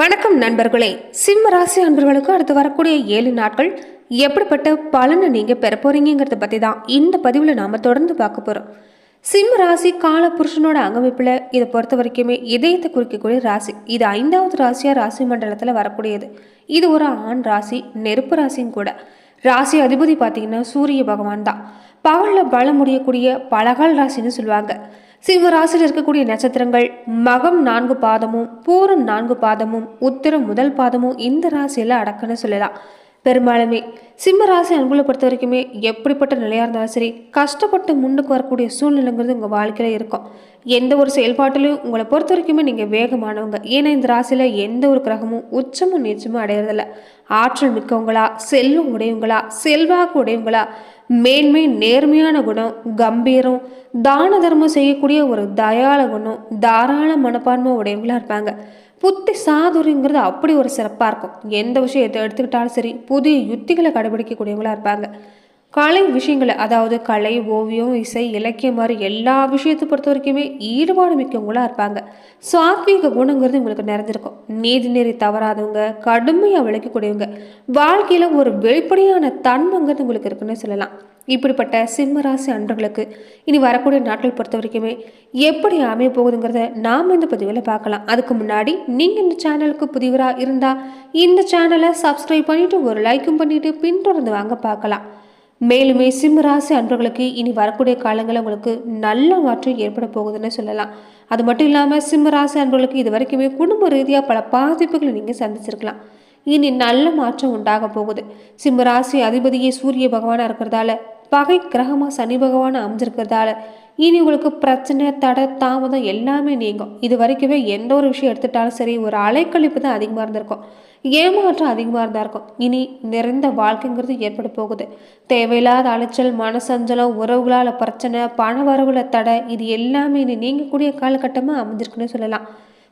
வணக்கம் நண்பர்களே. சிம்ம ராசி அன்பர்களுக்கு அடுத்து வரக்கூடிய ஏழு நாட்கள் எப்படிப்பட்ட பலனை நீங்கள் பெற போறீங்கிறத பற்றி தான் இந்த பதிவில் நாம் தொடர்ந்து பார்க்க போகிறோம் சிம்ம ராசி கால புருஷனோட அங்கமைப்பில் இதை பொறுத்த வரைக்குமே இதயத்தை குறிக்கக்கூடிய ராசி. இது ஐந்தாவது ராசியா ராசி மண்டலத்தில் வரக்கூடியது. இது ஒரு ஆண் ராசி நெருப்பு ராசியும் கூட. ராசி அதிபதி பார்த்தீங்கன்னா சூரிய பகவான் தான். பகலில் பலம் முடியக்கூடிய பலகால் ராசின்னு சொல்லுவாங்க. சிம்மராசியில் இருக்கக்கூடிய நட்சத்திரங்கள் மகம் நான்கு பாதமும் பூரம் நான்கு பாதமும் உத்திரம் முதல் பாதமும் இந்த ராசியில் அடக்குன்னு சொல்லலாம். பெரும்பாலுமே சிம்ம ராசி அன்புகளை பொறுத்த வரைக்குமே எப்படிப்பட்ட நிலையாக இருந்தாலும் சரி கஷ்டப்பட்டு முன்னுக்கு வரக்கூடிய சூழ்நிலைங்கிறது உங்கள் வாழ்க்கையில் இருக்கும். எந்த ஒரு செயல்பாட்டிலையும் உங்களை பொறுத்த வரைக்குமே நீங்கள் வேகமானவங்க. ஏன்னா இந்த ராசியில் எந்த ஒரு கிரகமும் உச்சமும் நீச்சமும் அடையிறதில்ல. ஆற்றல் மிக்கவங்களா செல்வம் உடையவங்களா செல்வாக்கு உடையவங்களா மேன்மை நேர்மையான குணம் கம்பீரம் தான தர்மம் செய்யக்கூடிய ஒரு தயாள குணம் தாராள மனப்பான்மை உடையவங்களா இருப்பாங்க. புத்தி சாதுரிங்கிறது அப்படி ஒரு சிறப்பாக இருக்கும். எந்த விஷயத்தை எடுத்துக்கிட்டாலும் சரி புதிய யுத்திகளை கடைபிடிக்கக்கூடியவங்களாக இருப்பாங்க. கலை விஷயங்களை அதாவது கலை ஓவியம் இசை இலக்கியம் மாதிரி எல்லா விஷயத்தை பொறுத்த வரைக்குமே ஈடுபாடு மிக்கவங்களாக இருப்பாங்க. சாத்வீக குணங்கிறது உங்களுக்கு நிறைஞ்சிருக்கும் நீதி நெறி தவறாதவங்க கடுமையாக விளக்கக்கூடியவங்க வாழ்க்கையில் ஒரு வெளிப்படையான தன்மைங்கிறது உங்களுக்கு இருக்குன்னு சொல்லலாம். இப்படிப்பட்ட சிம்மராசி அன்பர்களுக்கு இனி வரக்கூடிய நாட்கள் பொறுத்த வரைக்குமே எப்படி அமைய போகுதுங்கிறத நாம் இந்த பதிவில் பார்க்கலாம். அதுக்கு முன்னாடி நீங்கள் இந்த சேனலுக்கு புதிவராக இருந்தால் இந்த சேனலை சப்ஸ்கிரைப் பண்ணிவிட்டு ஒரு லைக்கும் பண்ணிவிட்டு பின்தொடர்ந்து வாங்க பார்க்கலாம். மேலுமே சிம்மராசி அன்பர்களுக்கு இனி வரக்கூடிய காலங்களில் உங்களுக்கு நல்ல மாற்றம் ஏற்பட போகுதுன்னு சொல்லலாம். அது மட்டும் இல்லாமல் சிம்மராசி அன்பர்களுக்கு இது வரைக்குமே குடும்ப ரீதியாக பல பாதிப்புகளை நீங்கள் சந்திச்சிருக்கலாம். இனி நல்ல மாற்றம் உண்டாக போகுது. சிம்மராசி அதிபதியே சூரிய பகவானாக இருக்கிறதால பகை கிரகமாக சனி பகவான் அமைஞ்சிருக்கிறதால இனி உங்களுக்கு பிரச்சனை தடை தாமதம் எல்லாமே நீங்கும். இது வரைக்குமே எந்த ஒரு விஷயம் எடுத்துட்டாலும் சரி ஒரு அலைக்கழிப்பு தான் அதிகமாக இருந்திருக்கும். ஏமாற்றம் அதிகமாக இருந்தா இருக்கும். இனி நிறைந்த வாழ்க்கைங்கிறது ஏற்பட போகுது. தேவையில்லாத அலைச்சல் மனசஞ்சலம் உறவுகளால் பிரச்சனை பண வரவுல தடை இது எல்லாமே இனி நீங்கக்கூடிய காலகட்டமாக அமைஞ்சிருக்குன்னு சொல்லலாம்.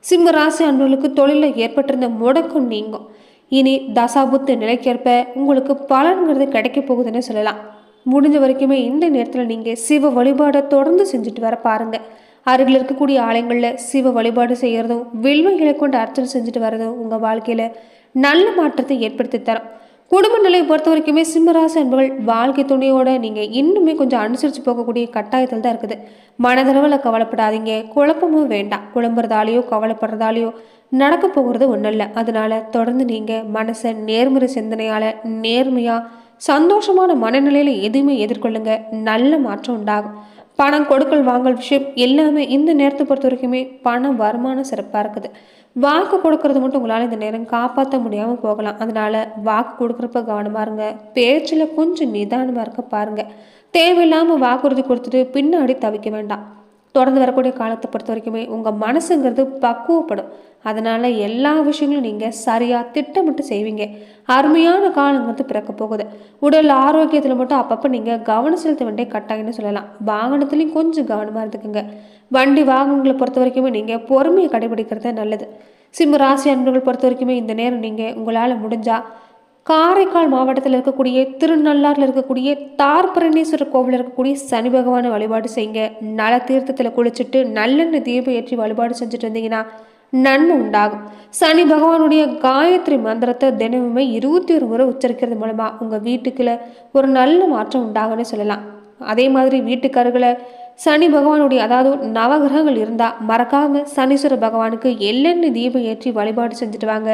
சிம்ம ராசி அன்பர்களுக்கு தொழிலில் ஏற்பட்டிருந்த முடக்கம் நீங்கும். இனி தசாபுத்து நிலைக்கேற்ப உங்களுக்கு பலன்கிறது கிடைக்க போகுதுன்னு சொல்லலாம். முடிஞ்ச வரைக்குமே இந்த நேரத்தில் நீங்கள் சிவ வழிபாடை தொடர்ந்து செஞ்சுட்டு வர பாருங்கள் அருகில் இருக்கக்கூடிய ஆலயங்களில் சிவ வழிபாடு செய்கிறதும் வில்வைகளை கொண்டு அர்ச்சனை செஞ்சுட்டு வரதும் உங்கள் வாழ்க்கையில் நல்ல மாற்றத்தை ஏற்படுத்தி தரும். குடும்ப நிலையை பொறுத்த வரைக்குமே சிம்மராசி என்பவள் வாழ்க்கை துணையோட நீங்கள் இன்னுமே கொஞ்சம் அனுசரித்து போகக்கூடிய கட்டாயத்தில் தான் இருக்குது. மனதளவில் கவலைப்படாதீங்க. குழப்பமும் வேண்டாம். குழம்புறதாலேயோ கவலைப்படுறதாலேயோ நடக்க போகிறது ஒன்றும் இல்லை. அதனால் தொடர்ந்து நீங்கள் மனசை நேர்முறை சிந்தனையால் நேர்மையாக சந்தோஷமான மனநிலையில் எதுவுமே எதிர்கொள்ளுங்க. நல்ல மாற்றம் உண்டாகும். பணம் கொடுக்கல் வாங்கல் விஷயம் எல்லாமே இந்த நேரத்தை பொறுத்த வரைக்குமே பணம் வருமானம் சிறப்பாக இருக்குது. வாக்கு கொடுக்கறது மட்டும் உங்களால் இந்த நேரம் காப்பாற்ற முடியாமல் போகலாம். அதனால வாக்கு கொடுக்குறப்ப கவனமாக இருங்க. பேச்சில் கொஞ்சம் நிதானமாக இருக்க பாருங்க. தேவையில்லாமல் வாக்குறுதி கொடுத்துட்டு பின்னாடி தவிக்க வேண்டாம். தொடர்ந்து வரக்கூடிய காலத்தை பொறுத்த வரைக்குமே உங்கள் மனசுங்கிறது பக்குவப்படும். அதனால் எல்லா விஷயங்களும் நீங்கள் சரியாக திட்டமிட்டு செய்வீங்க. அருமையான காலங்கிறது பிறக்க போகுது. உடல் ஆரோக்கியத்தில் மட்டும் அப்பப்போ நீங்கள் கவனம் செலுத்த வேண்டிய கட்டாயம்னு சொல்லலாம். வாகனத்துலேயும் கொஞ்சம் கவனமாக இருந்துக்குங்க. வண்டி வாகனங்களை பொறுத்த வரைக்குமே நீங்கள் பொறுமையை கடைபிடிக்கிறது நல்லது. சிம்ம ராசி அன்பர்கள் பொறுத்த வரைக்குமே இந்த நேரம் நீங்கள் உங்களால் முடிஞ்சால் காரைக்கால் மாவட்டத்தில் இருக்கக்கூடிய திருநள்ளாறில் இருக்கக்கூடிய தார்பரணீஸ்வரர் கோவிலில் இருக்கக்கூடிய சனி பகவானை வழிபாடு செய்யுங்க. நல தீர்த்தத்தில் குளிச்சுட்டு நல்லெண்ணெய் தீபம் ஏற்றி வழிபாடு செஞ்சுட்டு இருந்தீங்கன்னா நன்மை உண்டாகும். சனி பகவானுடைய காயத்ரி மந்திரத்தை தினமுமே இருபத்தி ஒரு முறை உச்சரிக்கிறது மூலமாக உங்கள் வீட்டுக்குள்ள ஒரு நல்ல மாற்றம் உண்டாகும்னு சொல்லலாம். அதே மாதிரி வீட்டுக்கருகில் சனி பகவானுடைய அதாவது நவகிரகங்கள் இருந்தால் மறக்காமல் சனீஸ்வர பகவானுக்கு எள்ளெண்ணெய் தீபம் ஏற்றி வழிபாடு செஞ்சுட்டு வாங்க.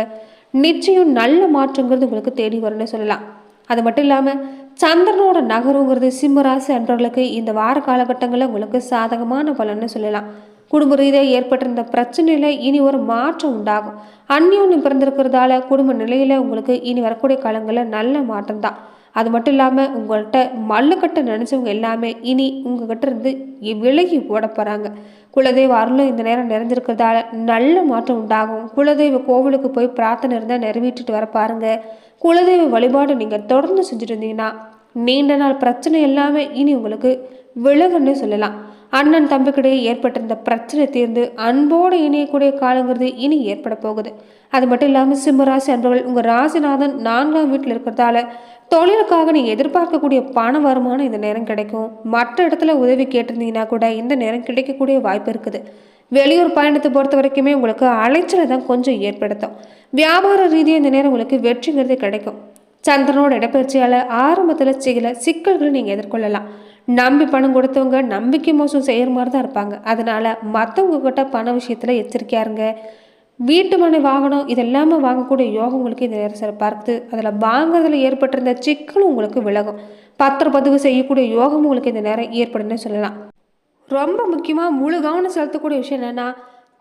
நிச்சயம் நல்ல மாற்றங்கிறது உங்களுக்கு தேடி வரும்னு சொல்லலாம். அது மட்டும் இல்லாமல் சந்திரனோட நகருங்கிறது சிம்மராசி அன்றவர்களுக்கு இந்த வார காலகட்டங்களில் உங்களுக்கு சாதகமான பலன்னு சொல்லலாம். குடும்ப ரீதியாக ஏற்பட்டிருந்த பிரச்சனையில் இனி ஒரு மாற்றம் உண்டாகும். அந்யோன்யம் பிறந்திருக்கிறதால குடும்ப நிலையில் உங்களுக்கு இனி வரக்கூடிய காலங்களில் நல்ல மாற்றம் தான் அது மட்டும் இல்லாமல் உங்கள்கிட்ட மல்லுக்கட்ட நினச்சவங்க எல்லாமே இனி உங்ககிட்ட இருந்து விலகி ஓட போகிறாங்க குலதெய்வ அருளும் இந்த நேரம் நிறைஞ்சிருக்கிறதால நல்ல மாற்றம் உண்டாகும். குலதெய்வ கோவிலுக்கு போய் பிரார்த்தனை இருந்தால் நிறைவேற்றிட்டு வர பாருங்க. குலதெய்வ வழிபாடு நீங்கள் தொடர்ந்து செஞ்சுட்டு இருந்தீங்கன்னா நீண்ட நாள் பிரச்சனை எல்லாமே இனி உங்களுக்கு விலகுன்னு சொல்லலாம். அண்ணன் தம்பிக்கிடையே ஏற்பட்டிருந்த பிரச்சனை தீர்ந்து அன்போடு இணையக்கூடிய காலங்கிறது இனி ஏற்பட போகுது. அது மட்டும் இல்லாமல் சிம்மராசி அன்பர்கள் உங்கள் ராசிநாதன் நான்காம் வீட்டில் இருக்கிறதால தொழிலுக்காக நீங்கள் எதிர்பார்க்கக்கூடிய பண வருமானம் இந்த நேரம் கிடைக்கும். மற்ற இடத்துல உதவி கேட்டிருந்தீங்கன்னா கூட இந்த நேரம் கிடைக்கக்கூடிய வாய்ப்பு இருக்குது. வெளியூர் பயணத்தை பொறுத்த வரைக்குமே உங்களுக்கு அலைச்சலை தான் கொஞ்சம் ஏற்படுத்தும். வியாபார ரீதியாக இந்த நேரம் உங்களுக்கு வெற்றிங்கிறது கிடைக்கும். சந்திரனோட இடப்பெயர்ச்சியால் ஆரம்பத்தில் சில சிக்கல்களை நீங்கள் எதிர்கொள்ளலாம். நம்பி பணம் கொடுத்தவங்க நம்பிக்கை மோசம் செய்கிற மாதிரி தான் இருப்பாங்க. அதனால் மற்றவங்க கிட்ட பண விஷயத்தில் எச்சரிக்கையாக இருங்க. வீட்டு மனை வாகனம் இதெல்லாமல் வாங்கக்கூடிய யோகம் உங்களுக்கு இந்த நேரம் சிறப்பாக இருக்குது. அதில் வாங்குறதுல ஏற்பட்டிருந்த சிக்கலும் உங்களுக்கு விலகும். பத்திரப்பதிவு செய்யக்கூடிய யோகம் உங்களுக்கு இந்த நேரம் ஏற்படும்னு சொல்லலாம். ரொம்ப முக்கியமாக முழு கவனம் செலுத்தக்கூடிய விஷயம் என்னென்னா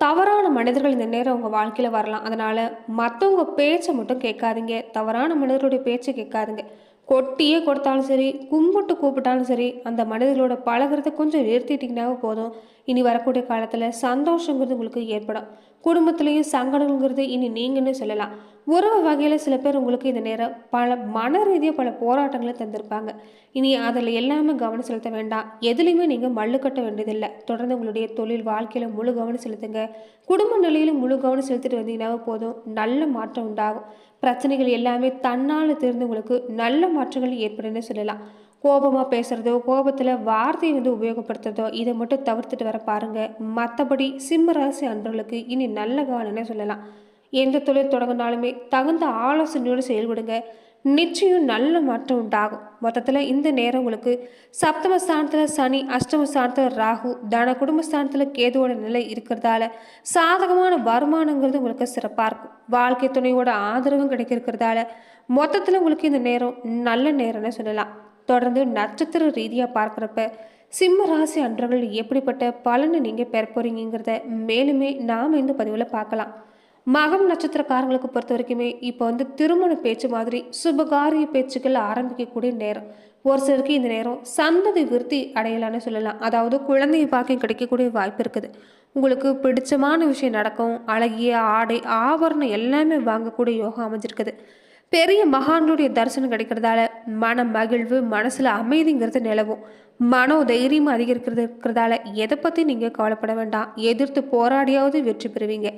தவறான மனிதர்கள் இந்த நேரம் உங்கள் வாழ்க்கையில் வரலாம். அதனால் மற்றவங்க பேச்சை மட்டும் கேட்காதீங்க. தவறான மனிதர்களுடைய பேச்சை கேட்காதீங்க. கொட்டியே கொடுத்தாலும் சரி கும்பிட்டு கூப்பிட்டாலும் சரி அந்த மனிதர்களோட பழகுறத கொஞ்சம் நிறுத்திட்டிங்கனாவே போதும். இனி வரக்கூடிய காலத்தில் சந்தோஷங்கிறது உங்களுக்கு ஏற்படும். குடும்பத்துலேயும் சங்கடங்கிறது இனி நீங்கன்னு சொல்லலாம். உறவு வகையில் சில பேர் உங்களுக்கு இந்த நேரம் பல மன ரீதியாக பல போராட்டங்களை தந்திருப்பாங்க. இனி அதில் எல்லாமே கவனம் செலுத்த வேண்டாம். எதுலேயுமே நீங்கள் மல்லு கட்ட வேண்டியதில்லை. தொடர்ந்து உங்களுடைய தொழில் வாழ்க்கையில் முழு கவனம் செலுத்துங்க. குடும்ப நிலையிலும் முழு கவனம் செலுத்திட்டு வந்தீங்கன்னாவே போதும். நல்ல மாற்றம் உண்டாகும். பிரச்சனைகள் எல்லாமே தன்னால் தெரிந்து உங்களுக்கு நல்ல மாற்றங்கள் ஏற்படும்னு சொல்லலாம். கோபமாக பேசுகிறதோ கோபத்தில் வார்த்தையை வந்து உபயோகப்படுத்துறதோ இதை மட்டும் தவிர்த்துட்டு வர பாருங்கள் மற்றபடி சிம்ம ராசி அன்பர்களுக்கு இனி நல்ல காலம்னே சொல்லலாம்? எந்த தொழில் தொடங்கினாலுமே தகுந்த ஆலோசனையோடு செயல்படுங்க. நிச்சயம் நல்ல மாற்றம் உண்டாகும். மொத்தத்தில் இந்த நேரம் உங்களுக்கு சப்தம ஸ்தானத்தில் சனி அஷ்டம ஸ்தானத்தில் ராகு தன குடும்ப ஸ்தானத்தில் கேதுவோட நிலை இருக்கிறதால சாதகமான வருமானங்கிறது உங்களுக்கு சிறப்பாக இருக்கும். வாழ்க்கை துணையோட ஆதரவும் கிடைக்கிறதால மொத்தத்தில் உங்களுக்கு இந்த நேரம் நல்ல நேரம்னு சொல்லலாம்? தொடர்ந்து நட்சத்திர ரீதியாக பார்க்குறப்ப சிம்ம ராசி அன்றர்கள் எப்படிப்பட்ட பலனை நீங்கள் பெற போகிறீங்கிறத மேலுமே நாம் இந்த பதிவில் பார்க்கலாம். மகம் நட்சத்திரக்காரங்களுக்கு பொறுத்த வரைக்குமே இப்போ வந்து திருமண பேச்சு மாதிரி சுபகாரிய பேச்சுக்கள் ஆரம்பிக்கக்கூடிய நேரம். ஒரு சிலருக்கு இந்த நேரம் சந்ததி விருத்தி அடையலான்னு சொல்லலாம். அதாவது குழந்தைய பாக்கியம் கிடைக்கக்கூடிய வாய்ப்பு இருக்குது. உங்களுக்கு பிடிச்சமான விஷயம் நடக்கும். அழகிய ஆடை ஆபரணம் எல்லாமே வாங்கக்கூடிய யோகம் அமைஞ்சிருக்குது. பெரிய மகான்களுடைய தரிசனம் கிடைக்கிறதால மன மகிழ்வு மனசில் அமைதிங்கிறது நிலவும். மனோ தைரியம் அதிகரிக்கிறது இருக்கிறதால எதை பற்றி நீங்கள் கவலைப்பட வேண்டாம். எதிர்த்து போராடியாவது வெற்றி பெறுவீங்க.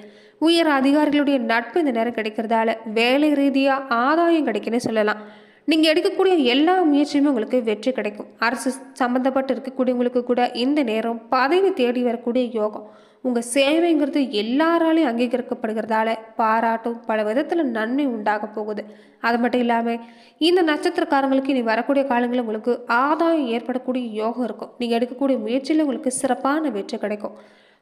உயர் அதிகாரிகளுடைய நட்பு இந்த நேரம் கிடைக்கிறதால வேலை ரீதியாக ஆதாயம் கிடைக்குன்னு சொல்லலாம். நீங்கள் எடுக்கக்கூடிய எல்லா முயற்சியுமே உங்களுக்கு வெற்றி கிடைக்கும். அரசு சம்மந்தப்பட்டு இருக்கக்கூடியவங்களுக்கு கூட இந்த நேரம் பதவி தேடி வரக்கூடிய யோகம். உங்கள் சேவைங்கிறது எல்லாராலையும் அங்கீகரிக்கப்படுகிறதால பாராட்டும் பல விதத்தில் நன்மை உண்டாக போகுது. அது மட்டும் இல்லாமல் இந்த நட்சத்திரக்காரங்களுக்கு இனி வரக்கூடிய காலங்களில் உங்களுக்கு ஆதாயம் ஏற்படக்கூடிய யோகம் இருக்கும். நீங்கள் எடுக்கக்கூடிய முயற்சியில் உங்களுக்கு சிறப்பான வெற்றி கிடைக்கும்.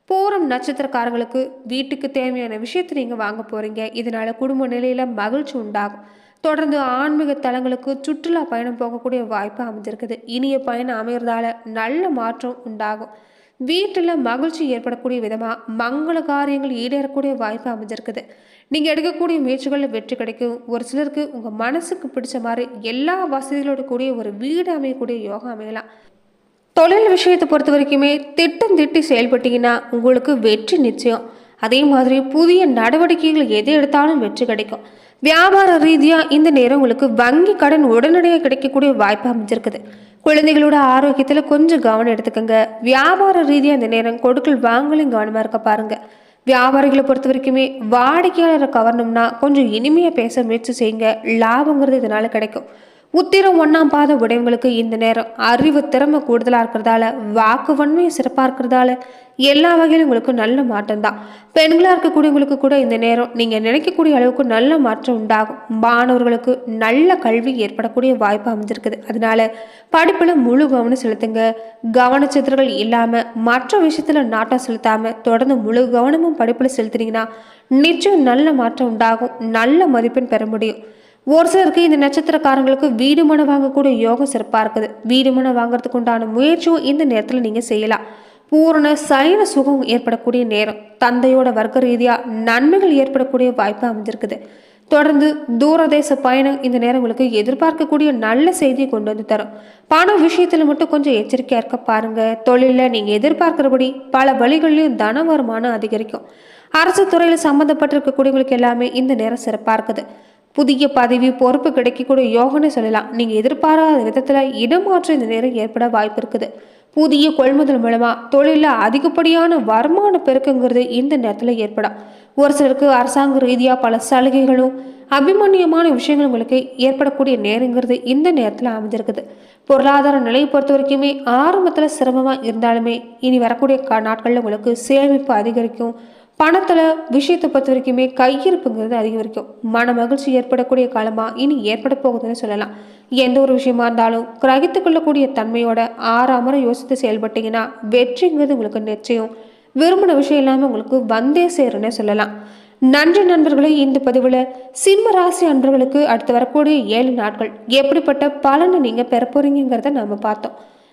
பூரம் நட்சத்திரக்காரங்களுக்கு வீட்டுக்கு தேவையான விஷயத்தை நீங்கள் வாங்க போகிறீங்க இதனால் குடும்ப நிலையில் மகிழ்ச்சி உண்டாகும். தொடர்ந்து ஆன்மீக தலங்களுக்கு சுற்றுலா பயணம் போகக்கூடிய வாய்ப்பு அமைஞ்சிருக்குது. இனிய பயணம் அமைகிறதால நல்ல மாற்றம் உண்டாகும். வீட்டில் மகிழ்ச்சி ஏற்படக்கூடிய விதமாக மங்கள காரியங்கள் ஈடேறக்கூடிய வாய்ப்பு அமைஞ்சிருக்குது. நீங்கள் எடுக்கக்கூடிய முயற்சிகளில் வெற்றி கிடைக்கும். ஒரு சிலருக்கு உங்கள் மனசுக்கு பிடிச்ச மாதிரி எல்லா வசதிகளோட கூடிய ஒரு வீடு அமையக்கூடிய யோகா அமையலாம். தொழில் விஷயத்தை பொறுத்த வரைக்குமே திட்டம் திட்டி செயல்பட்டீங்கன்னா உங்களுக்கு வெற்றி நிச்சயம். அதே மாதிரி புதிய நடவடிக்கைகள் எது எடுத்தாலும் வெற்றி கிடைக்கும். வியாபார ரீதியாக இந்த நேரம் உங்களுக்கு வங்கி கடன் உடனடியாக கிடைக்கக்கூடிய வாய்ப்பு அமைஞ்சிருக்குது. குழந்தைகளோட ஆரோக்கியத்தில் கொஞ்சம் கவனம் எடுத்துக்கோங்க. வியாபார ரீதியாக இந்த நேரம் கொடுக்கல் வாங்கலையும் கவனமாக இருக்க பாருங்க. வியாபாரிகளை பொறுத்த வரைக்குமே வாடிக்கையாளரை கவரணும்னா கொஞ்சம் இனிமையாக பேச முயற்சி செய்யுங்க. லாபங்கிறது இதனால் கிடைக்கும். உத்திரம் ஒன்றாம் பாத உடையவங்களுக்கு இந்த நேரம் அறிவு திறமை கூடுதலாக இருக்கிறதால வாக்கு வன்மையும் சிறப்பாக இருக்கிறதால எல்லா வகையிலும் உங்களுக்கு நல்ல மாற்றம் தான் பெண்களாக இருக்கக்கூடியவங்களுக்கு கூட இந்த நேரம் நீங்கள் நினைக்கக்கூடிய அளவுக்கு நல்ல மாற்றம் உண்டாகும். மாணவர்களுக்கு நல்ல கல்வி ஏற்படக்கூடிய வாய்ப்பு அமைஞ்சிருக்குது. அதனால படிப்பில் முழு கவனம் செலுத்துங்க. கவனச்சித்திரங்கள் இல்லாமல் மற்ற விஷயத்தில் நாட்டம் செலுத்தாமல் தொடர்ந்து முழு கவனமும் படிப்பில் செலுத்துனீங்கன்னா நிச்சயம் நல்ல மாற்றம் உண்டாகும். நல்ல மதிப்பெண் பெற முடியும். ஒரு சிலருக்கு இந்த நட்சத்திரக்காரங்களுக்கு வீடு மனை வாங்கக்கூடிய யோகம் சிறப்பாக இருக்குது. வீடு மனை வாங்குறதுக்கு உண்டான முயற்சியும் இந்த நேரத்தில் நீங்கள் செய்யலாம். பூரண சைன சுகம் ஏற்படக்கூடிய நேரம். தந்தையோட வர்க்க ரீதியாக நன்மைகள் ஏற்படக்கூடிய வாய்ப்பு அமைஞ்சிருக்குது. தொடர்ந்து தூரதேச பயணம் இந்த நேரம் உங்களுக்கு எதிர்பார்க்கக்கூடிய நல்ல செய்தியை கொண்டு வந்து தரும். பண விஷயத்தில் மட்டும் கொஞ்சம் எச்சரிக்கையாக இருக்க பாருங்க. தொழிலில் நீங்கள் எதிர்பார்க்கிறபடி பல வழிகள்லையும் தன வருமானம் அதிகரிக்கும். அரசு துறையில் சம்மந்தப்பட்டிருக்கக்கூடியவங்களுக்கு எல்லாமே இந்த நேரம் சிறப்பாக இருக்குது. புதிய பதவி பொறுப்பு கிடைக்கக்கூடிய யோகன்னு சொல்லலாம். நீங்கள் எதிர்பாராத விதத்தில் இடமாற்றம் இந்த நேரம் ஏற்பட வாய்ப்பு இருக்குது. புதிய கொள்முதல் மூலமா தொழிலில் அதிகப்படியான வருமான பெருக்குங்கிறது இந்த நேரத்தில் ஏற்படும். ஒரு சிலருக்கு அரசாங்க ரீதியாக பல சலுகைகளும் அபிமன்யமான விஷயங்கள் உங்களுக்கு ஏற்படக்கூடிய நேரங்கிறது இந்த நேரத்தில் அமைஞ்சிருக்குது. பொருளாதார நிலையை பொறுத்த வரைக்குமே ஆரம்பத்தில் சிரமமாக இருந்தாலுமே இனி வரக்கூடிய கா நாட்களில் உங்களுக்கு சேமிப்பு அதிகரிக்கும் பணத்தில் விஷயத்தை பொறுத்த வரைக்குமே கையிருப்புங்கிறது அதிகரிக்கும். மன மகிழ்ச்சி ஏற்படக்கூடிய காலமாக இனி ஏற்பட போகுதுன்னு சொல்லலாம். எந்த ஒரு விஷயமா இருந்தாலும் கிரகித்து கொள்ளக்கூடிய தன்மையோட ஆறாமற யோசித்து செயல்பட்டீங்கன்னா வெற்றிங்கிறது உங்களுக்கு நிச்சயம். விரும்பின விஷயம் இல்லாமல் உங்களுக்கு வந்தே சேருன்னு சொல்லலாம். நன்றி நண்பர்களே இந்த பதிவில் சிம்ம ராசி அன்பர்களுக்கு அடுத்து வரக்கூடிய ஏழு நாட்கள் எப்படிப்பட்ட பலனை நீங்கள் பெற போறீங்கிறத நாம் பார்த்தோம்.